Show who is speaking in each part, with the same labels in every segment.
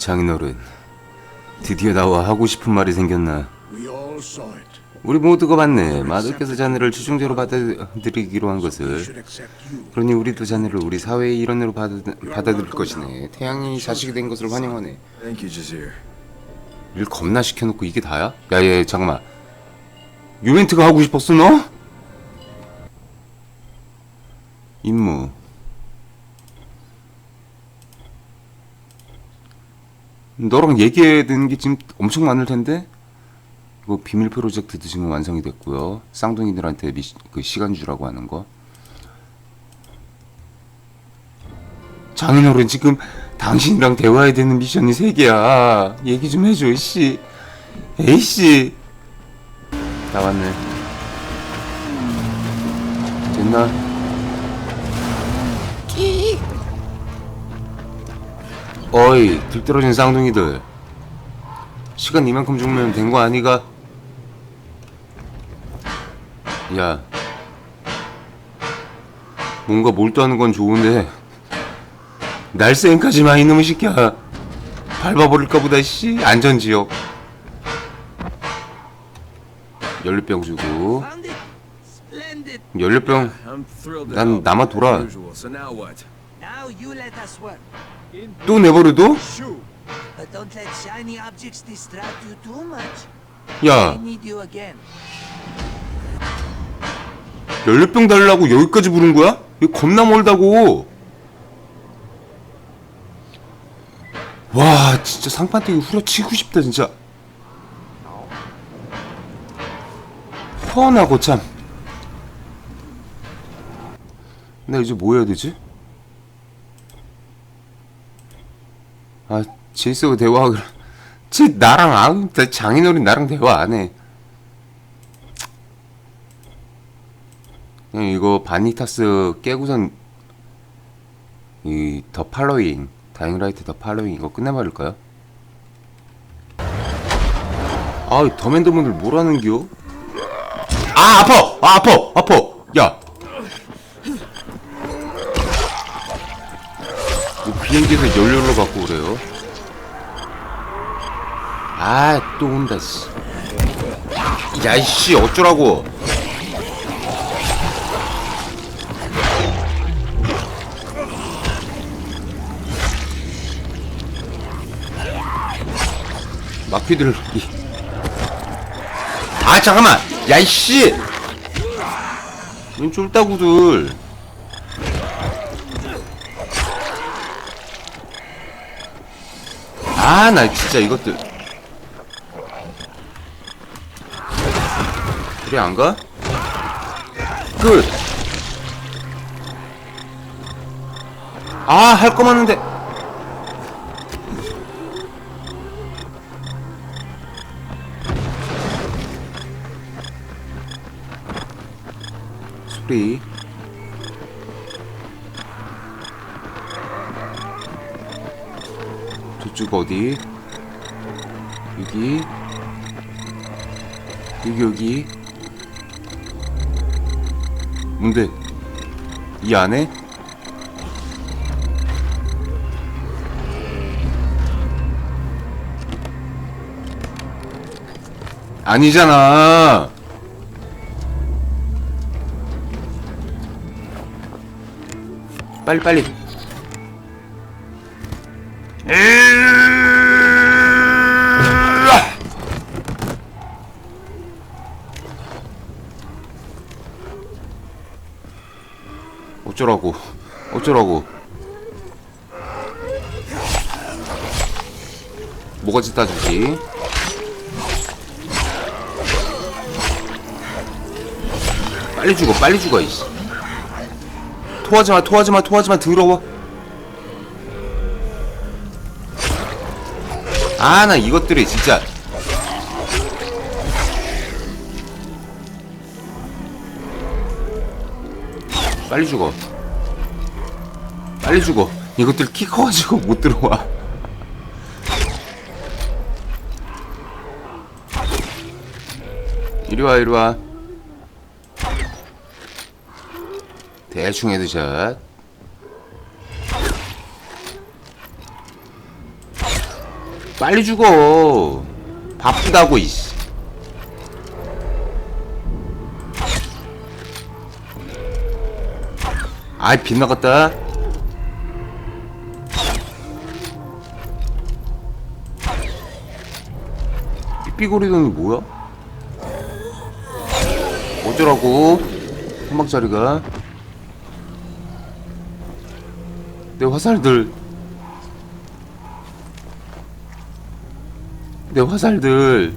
Speaker 1: 장인어른, 드디어 나와 하고 싶은 말이 생겼나? 우리 모두가 봤네. 마들께서 자네를 추종자로 받아들이기로 한 것을. 그러니 우리도 자네를 우리 사회의 일원으로 받아, 받아들일 것이네. 태양이 자식이 된 것을 환영하네. 일 겁나 시켜놓고 이게 다야? 야, 얘 잠깐만. 유벤트가 하고 싶었어 너? 임무. 너랑 얘기해야 되는 게 지금 엄청 많을 텐데? 이거 비밀 프로젝트도 지금 완성이 됐고요. 쌍둥이들한테 미, 그 시간 주라고 하는 거. 장인어른 지금 당신이랑 대화해야 되는 미션이 세 개야. 얘기 좀 해줘, 씨. 에이 씨. 나왔네. 됐나? 어이, 들 떨어진 쌍둥이들. 시간 이만큼 주면 된 거 아니가? 야. 뭔가 몰두하는 건 좋은데 날쌘까지 마 이놈의 새끼야 밟아버릴까 보다 씨 안전지역 연료병 주고. 연료병 난 남아 돌아 또 내버려둬?
Speaker 2: But don't let shiny objects distract you too much.
Speaker 1: 야
Speaker 2: I need you again.
Speaker 1: 연료병 달라고 여기까지 부른 거야? 이거 겁나 멀다고 와 진짜 상판떼기 후려치고 싶다 진짜 뻔하고 참. 나 이제 뭐 해야 되지? 아, 제이스하고 대화하기로. 쟤 나랑 아, 나 장인어른 나랑 대화 안 해. 그냥 이거 바니타스 깨고선 이 더 팔로잉 다잉라이트 더 팔로잉 이거 끝내버릴까요? 아, 이 더맨더분들 뭐라는겨? 아 아파 아 아파 아파 야 비행기에서 연료로 갖고 그래요. 아 또 온다 씨. 야 이씨 어쩌라고. 마피들 이- 아 잠깐만! 야 이씨! 넌 쫄따구들 아 나 진짜 이것들 그래 안 가? 끝! 아 할 거 많은데 소리 저쪽 어디? 여기 여기 여기 뭔데? 이 안에? 아니잖아. 빨리 빨리. 으아! 어쩌라고? 어쩌라고? 뭐가지 따주지? 빨리 죽어, 빨리 죽어, 이씨. 토하지 마, 토하지 마, 토하지 마, 더러워. 아, 나 이것들이 진짜. 빨리 죽어. 빨리 죽어. 이것들 키 커가지고 못 들어와. 이리 와, 이리 와. 대충 헤드샷. 빨리 죽어. 바쁘다고 이씨. 아이 빗나갔다. 삐삐거리더니 뭐야? 어쩌라고? 한박자리가 내 화살들 내 화살들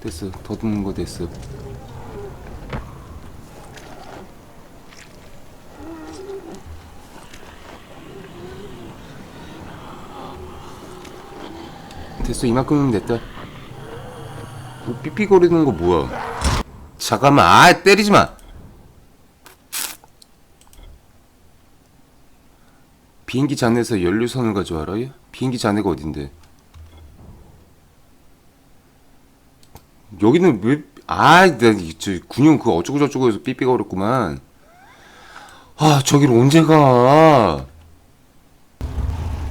Speaker 1: 됐어 더듬는 거 됐어 됐어 이만큼이면 됐다 뭐 삐삐거리는 거 뭐야 잠깐만 아 때리지 마 비행기 잔에서 연료선을 가져와라 얘? 비행기 잔해가 어딘데 여기는 왜 아, 나 저 군용 그 어쩌고 저쩌고 해서 삐삐가 어렵구만. 아, 저기를 언제 가?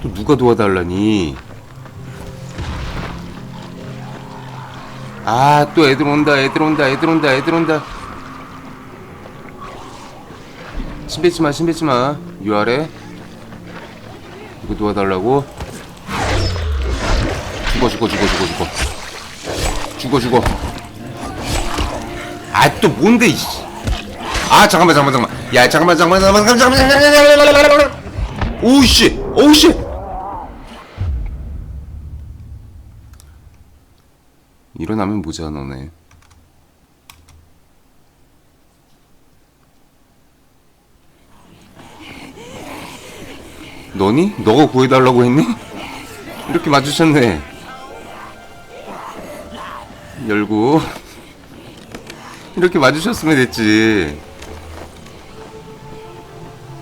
Speaker 1: 또 누가 도와달라니? 아, 또 애들 온다, 애들 온다, 애들 온다, 애들 온다. 침 뱉지 마, 침 뱉지 마. 유아래. 이거 도와달라고? 죽어, 죽어, 죽어, 죽어, 죽어. 죽어, 죽어. 아, 또 뭔데, 이씨. 아, 잠깐만, 잠깐만, 잠깐만. 야, 잠깐만, 잠깐만, 잠깐만, 잠깐만, 잠깐만, 잠깐만. 오우, 씨. 오우, 씨. 일어나면 모자 너네. 너니? 너가 구해달라고 했니? 이렇게 마주쳤네. 열고 이렇게 마주쳤으면 됐지.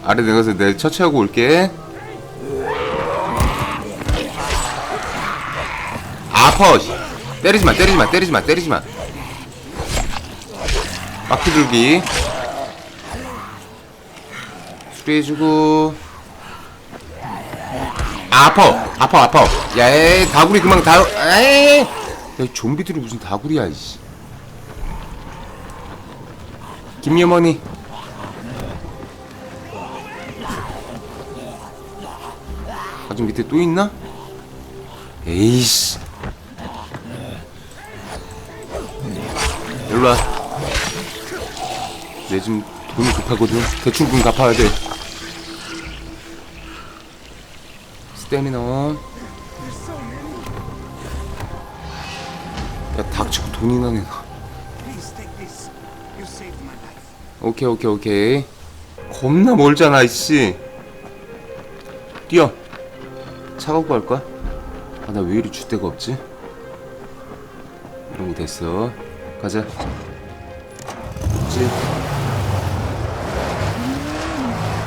Speaker 1: 아래 내가서 내 처치하고 올게. 아파. 씨. 때리지 마, 때리지 마, 때리지 마, 때리지 마. 바퀴 줄기. 수리해주고. 아, 아파, 아파, 아파. 야, 에이, 다구리 그만 다. 에이, 야, 이 좀비들이 무슨 다구리야, 이씨. 김여머니. 아직 밑에 또 있나? 에이씨. 일로와. 내 지금 돈이 급하거든. 대출금 갚아야 돼. 스태미너. 야, 닥치고
Speaker 2: my life.
Speaker 1: 오케이 오케이 오케이 겁나 멀잖아 이씨 뛰어 차 갖고 갈 거야? 아 나 왜 이리 줏대가 없지? 이런 거 됐어 가자. 그치?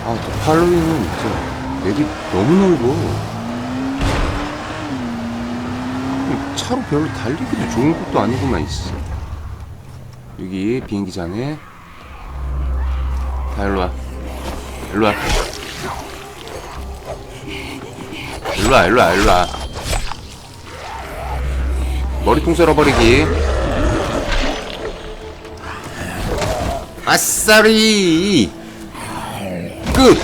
Speaker 1: 아또 팔로잉은 진짜 맵이 너무 넓어. 차로 별로 달리기도 좋은 것도 아니구만 이씨 여기 비행기 잔에. 다 일로와. 일로와. 일로와 일로와 일로와. 머리통 썰어버리기 아싸리. 끝.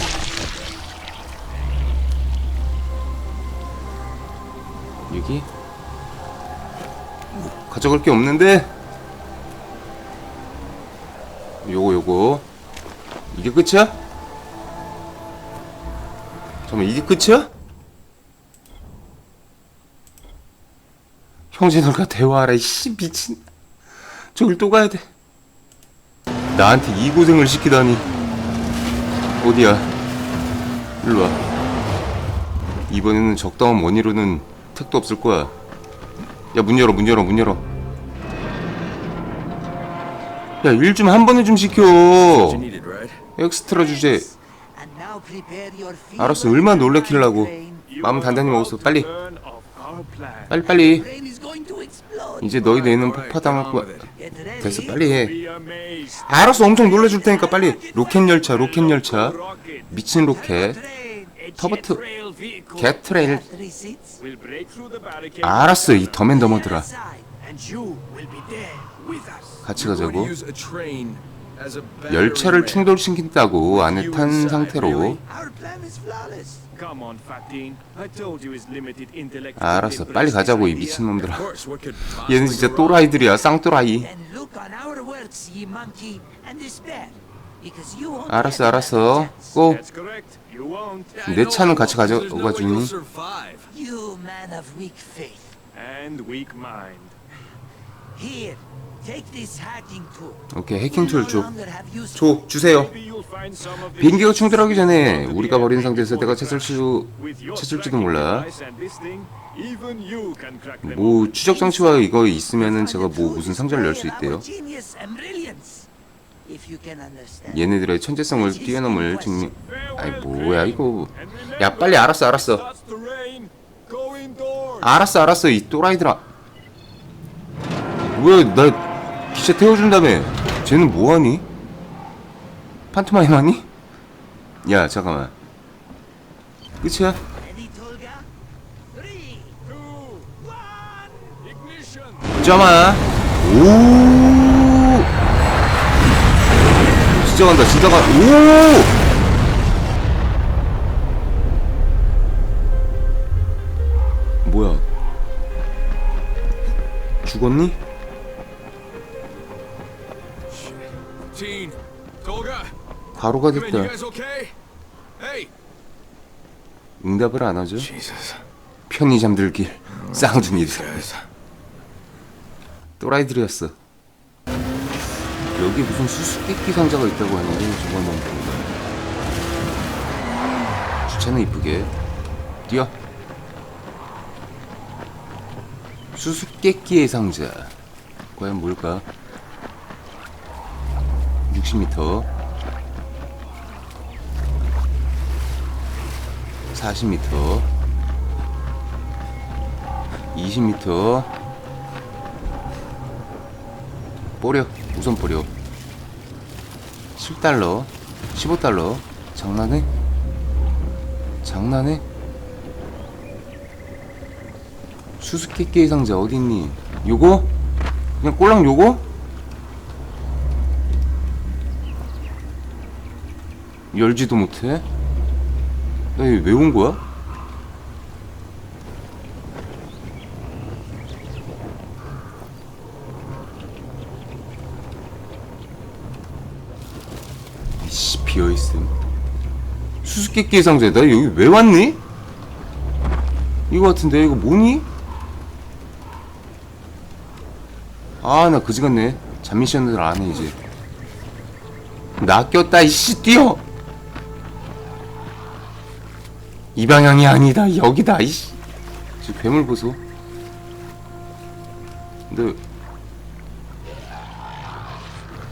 Speaker 1: 여기? 뭐 가져갈 게 없는데? 요거 요거. 이게 끝이야? 잠깐만 이게 끝이야? 형제들과 대화하라 이씨 미친. 저길 또 가야 돼 나한테 이 고생을 시키다니. 어디야? 일로 와. 이번에는 적당한 원의로는 택도 없을 거야. 야 문 열어 문 열어 문 열어. 야 일 좀 한 번에 좀 시켜? 엑스트라 주제. 알았어 얼마나 놀래키려고. 마음 단단히 먹었어. 빨리. 빨리 빨리.
Speaker 2: Brain is going to explode.
Speaker 1: 이제 너희
Speaker 3: Alright,
Speaker 1: 폭파당할 거야 됐어 빨리 해 알았어 엄청 놀래줄 테니까 빨리 로켓 열차 로켓 열차 미친 로켓. 터보트 개트레일. 알았어 이 더맨더머들아. 같이 가자고 열차를. 충돌시킨다고 안에 탄 상태로
Speaker 2: Our plan is flawless.
Speaker 4: Come on, Fatin. I told you his limited intellect.
Speaker 1: 알았어 빨리 가자고 이 미친놈들아 얘는 진짜? 또라이들이야 쌍또라이
Speaker 2: Then look on our works, ye monkey, and despair. Because you won't
Speaker 1: 알았어 알았어
Speaker 2: another chance.
Speaker 1: 고
Speaker 4: That's correct. You won't.
Speaker 3: Yeah, I
Speaker 1: 내
Speaker 3: know,
Speaker 1: 차는 같이
Speaker 3: know.
Speaker 1: 가져-
Speaker 3: There's no way
Speaker 1: 가주니. 오케이 해킹 툴 줘. 줘 주세요 비행기가 충돌하기 전에 우리가 버린 상태에서 내가 찾을 수 찾을지도 몰라 뭐. 추적 장치와 이거 있으면은 제가 뭐 무슨 상자를 열 수 있대요. 얘네들의 천재성을 뛰어넘을 증명 아이 뭐야. 이거 야 빨리 알았어 알았어. 알았어 알았어 이 또라이들아 뭐야 나 기차 태워준다며 쟤는 뭐하니? 판토마임 하니? 야 잠깐만 끝이야? 잠깐만 오 진짜 간다 진짜 뭐야 죽었니? 바로가
Speaker 3: okay? Hey.
Speaker 1: 응답을 안 하죠. 편히 잠들길 쌍둥이들.
Speaker 3: Guys.
Speaker 1: 또라이들이었어. 여기 무슨 수수께끼 상자가 있다고 하는데 저거는 주차는 이쁘게. 뛰어. 수수께끼의 상자. 과연 뭘까 60m 40m 20m 뿌려 우선 뿌려 7달러 15달러 장난해? 장난해? 수수께끼의 상자 어딨니? 요거? 그냥 꼴랑 요거? 열지도 못해? 나 이거 왜온 거야? 이씨 비어있음 수수께끼의 상자야 나 여기 왜 왔니? 이거 같은데 이거 뭐니? 아 나 그지 같네 잠미션들 안해 이제 낚였다 이씨 뛰어 이 방향이 아니다. 여기다 이씨. 저 괴물 보소. 근데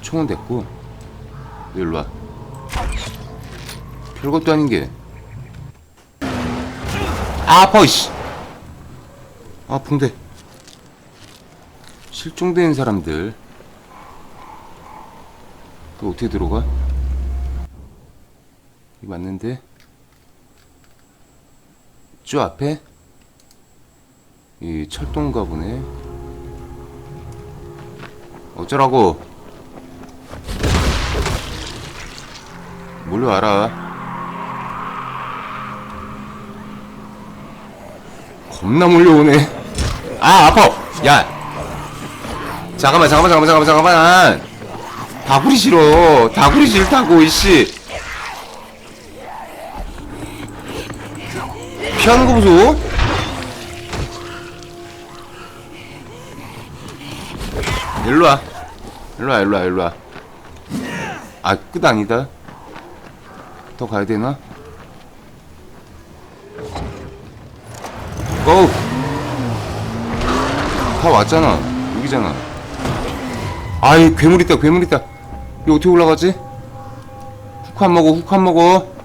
Speaker 1: 총은 됐고 너 일로 와. 별것도 아닌 게. 아, 아파 이씨. 아 붕대 실종된 사람들. 또 어떻게 들어가? 이 맞는데? 저 앞에 이 철도인가 보네 어쩌라고? 몰려와라 겁나 몰려오네. 아 아파. 야. 잠깐만 잠깐만 잠깐만 잠깐만 잠깐만. 다구리 싫어. 다구리 싫다고 이씨 피하는 거 보소. 일로와. 일로와 일로와 일로와. 아 끝 아니다. 더 가야 되나? 고! 다 왔잖아. 여기잖아. 아이 괴물 있다 괴물 있다. 이거 어떻게 올라가지? 훅안 먹어 훅안 먹어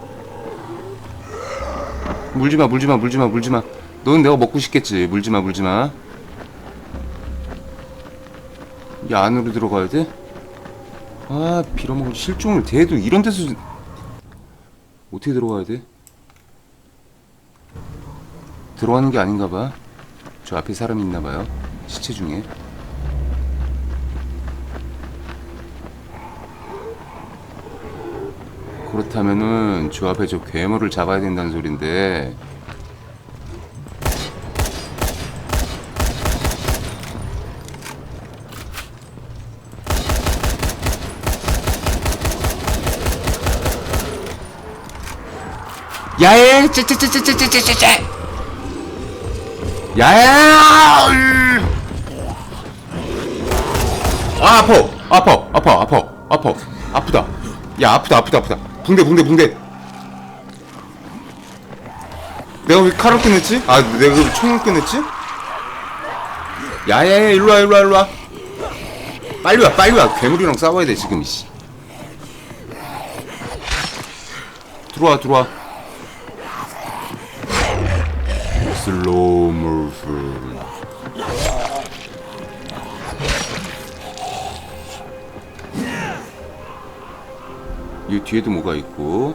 Speaker 1: 물지마 물지마 물지마 물지마 너는 내가 먹고 싶겠지 물지마 물지마 이 안으로 들어가야 돼? 아 빌어먹을 실종을 대도 이런 데서 어떻게 들어가야 돼? 들어가는 게 아닌가 봐. 저 앞에 사람이 있나 봐요. 시체 중에. 그렇다면은 저 앞에 저 괴물을 잡아야 된다는 소린데. 야에 째째째째째째째 야에 아 아파. 아파. 아파. 아파. 아파. 아프다. 야 아프다. 아프다. 아프다 붕대 붕대 붕대. 내가 왜 칼을 꺼냈지? 아 내가 왜 총을 꺼냈지? 야야야 일로와 일로와 일로와. 빨리 와 빨리 와. 괴물이랑 싸워야 돼 지금 씨. 들어와 들어와. 슬로우 모션 이 뒤에도 뭐가 있고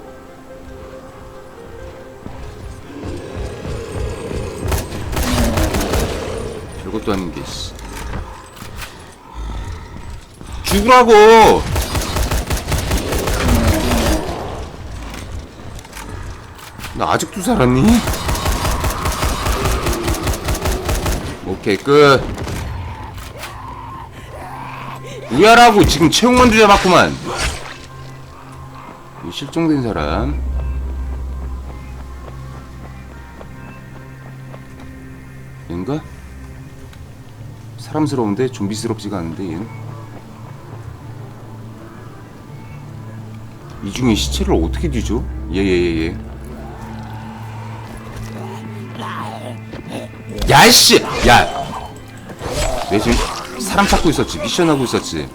Speaker 1: 별것도 아닌 게 씨. 죽으라고 나 아직도 살았니? 오케이 끝 우야라고 지금 체육만두 잡았구만 이 실종된 사람 얘인가? 사람스러운데 좀비스럽지가 않은데 얘는 이 중에 시체를 어떻게 뒤져? 예예 예 예 야이씨! 야! 내 지금 사람 찾고 있었지 미션 하고 있었지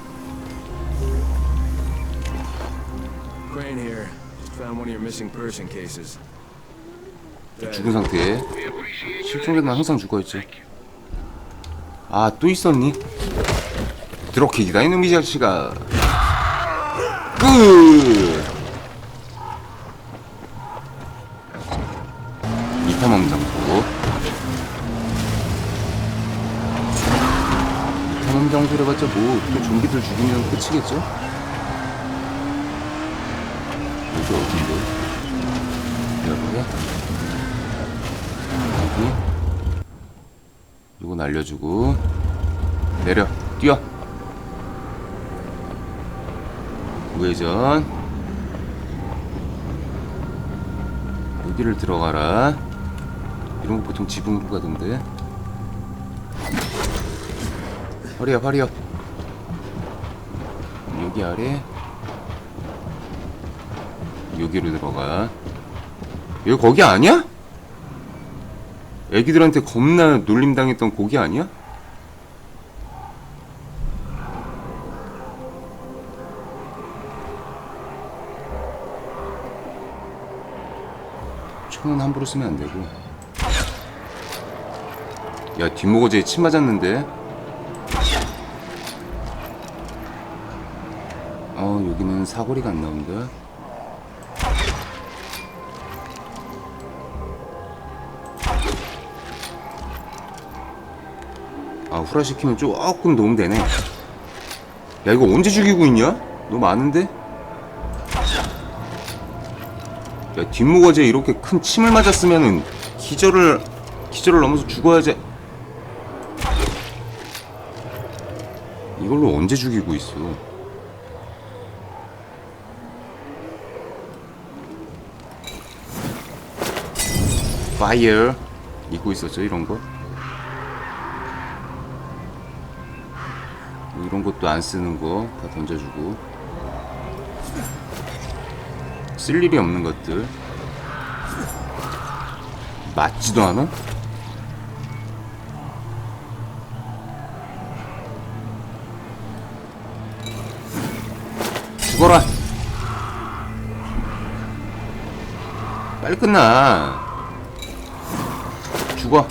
Speaker 1: 죽은 상태에 실종된 날 항상 죽어있지. 아 또 있었니? 드럭킥이다 이놈 이 자식아 끝! 이탐험장소 이탐험장소를 봤자 뭐또 좀비들 죽이면 끝이겠죠? 여기 어딘데? 여기야? 여기 이거 날려주고. 내려. 뛰어. 우회전. 여기를 들어가라. 이런 거 보통 지붕으로 가던데. 허리야 허리야. 여기 아래. 여기로 들어가 여기 거기 아니야? 애기들한테 겁나 놀림당했던 고기 아니야? 총은 함부로 쓰면 안 되고 야 뒷모거지에 침 맞았는데 어 여기는 사거리가 안 나온다 후라시키면 조금 도움 되네. 야 이거 언제 죽이고 있냐? 너무 많은데? 야 뒷모거지에 이렇게 큰 침을 맞았으면은 기절을 기절을 넘어서 죽어야지. 이걸로 언제 죽이고 있어? 파이어. 잊고 있었죠 이런 거 이런 것도 안 쓰는 거 다 던져주고. 쓸 일이 없는 것들. 맞지도 않아? 죽어라! 빨리 끝나. 죽어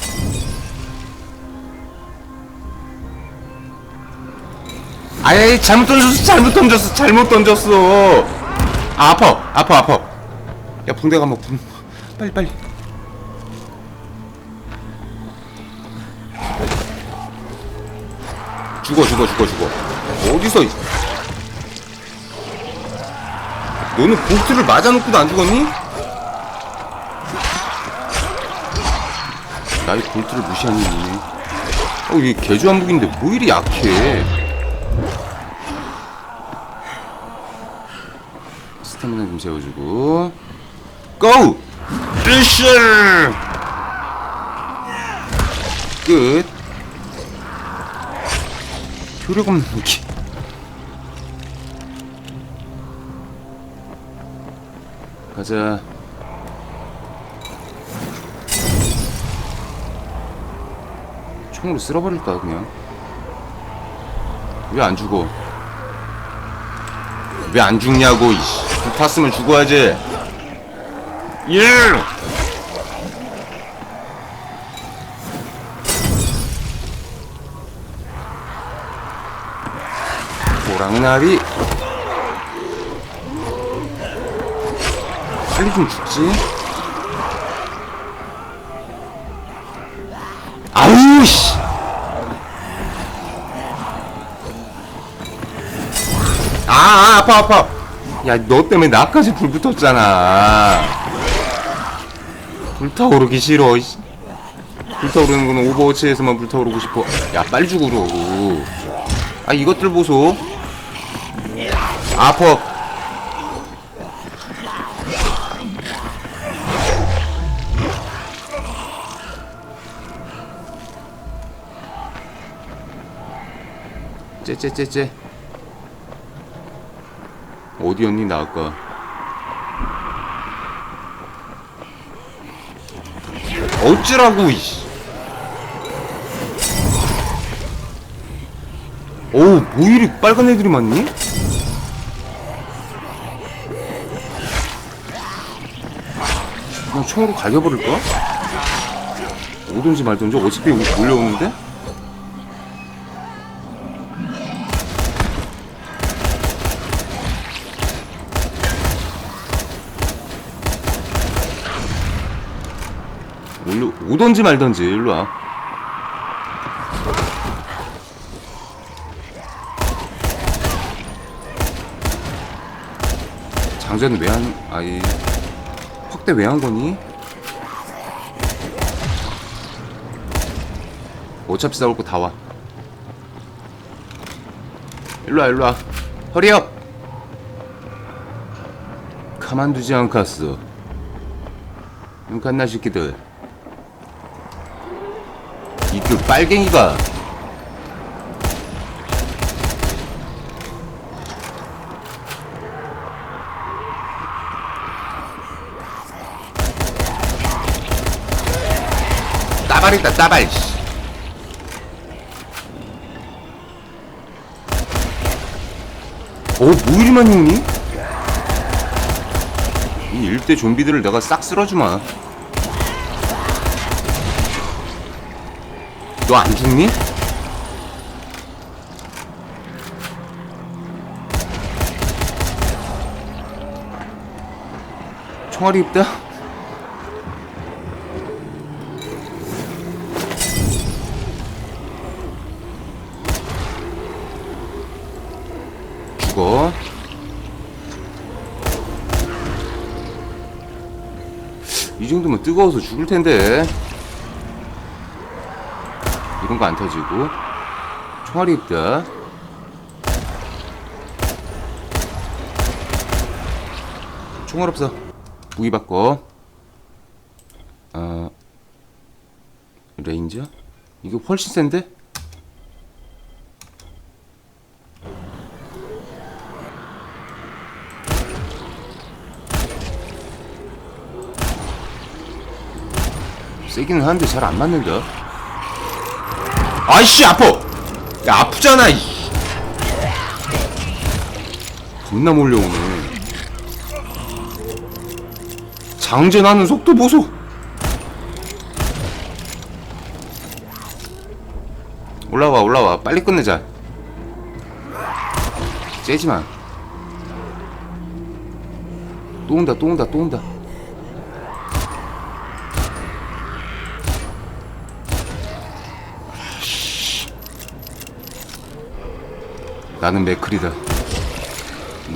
Speaker 1: 아이 잘못 던졌어 잘못 던졌어 잘못 던졌어. 아 아파 아파 아파. 야 붕대가 뭐 붕... 빨리 빨리. 죽어 죽어 죽어 죽어. 어디서 너는 보트를 맞아놓고도 안 죽었니? 나의 볼트를 무시하니. 어, 이게 개주 한복인데 뭐 이리 약해? 세워주고. 고! 으쌰! 끝. 효력 없는 무기. 가자. 총으로 쓸어버릴까 그냥? 왜 안 죽어 왜 안 죽냐고 이씨. 불탔으면 죽어야지. 예! 호랑나비 빨리 좀 죽지? 아우 씨 아 아파 아파. 야 너 때문에 나까지 불 붙었잖아. 불타오르기 싫어. 불타오르는 건 오버워치에서만 불타오르고 싶어. 야 빨리 죽으라고 아 이것들 보소. 아퍼. 째째째째 어디였니 나 아까 어찌라고 이씨 어우 뭐 이리 빨간 애들이 많니? 그냥 총으로 갈겨버릴까? 오든지 말든지 어차피 여기 몰려오는데? 몰려 오던지 말던지 일로 와 장전은 왜 한, 아이, 확대 왜 한 거니? 어차피 싸울 거 다 와. 일로 와, 일로 와. 허리업! 가만두지 않겠어. 눈 갓나 새끼들. 이그 빨갱이가 따발이다 따발 씨. 어, 뭐 이리 많이 오니? 이 일대 좀비들을 내가 싹 쓸어주마. 너 안 죽니? 총알이 있다? 죽어. 이 정도면 뜨거워서 죽을 텐데. 이런 거 안 터지고. 총알이 있다. 총알 없어. 무기 바꿔. 어, 레인저? 이거 훨씬 센데? 세기는 하는데 잘 안 맞는다. 아이씨 아파. 야 아프잖아. 이. 겁나 몰려오네. 장전하는 속도 보소. 올라와 올라와 빨리 끝내자. 째지마. 또 온다 또 온다 또 온다. 나는 맥클이다.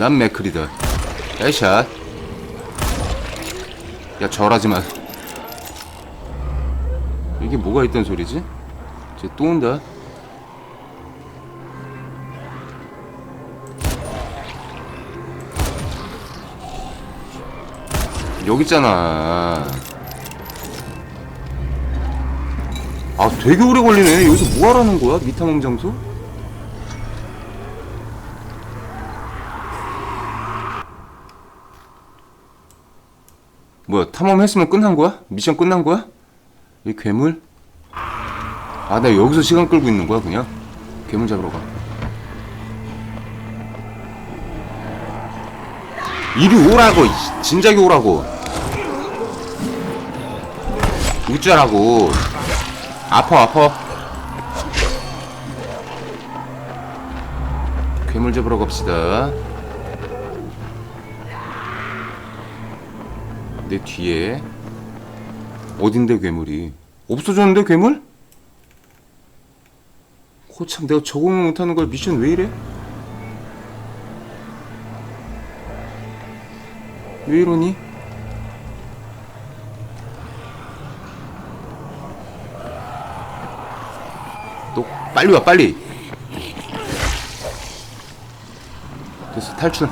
Speaker 1: 난 맥클이다. 에샷. 야 절하지 마. 이게 뭐가 있던 소리지? 쟤 또 온다. 여기 있잖아. 아, 되게 오래 걸리네. 여기서 뭐 하라는 거야? 미탐험 장소? 뭐야, 탐험했으면 끝난 거야? 미션 끝난 거야? 이 괴물? 아, 나 여기서 시간 끌고 있는 거야, 그냥? 괴물 잡으러 가. 이리 오라고, 이 진작에 오라고. 웃자라고. 아파, 아파. 괴물 잡으러 갑시다. 내 뒤에 어딘데 괴물이 없어졌는데 괴물? 고참 내가 적응 못하는 걸 미션 왜 이래? 왜 이러니? 너 빨리 와 빨리 됐어 탈출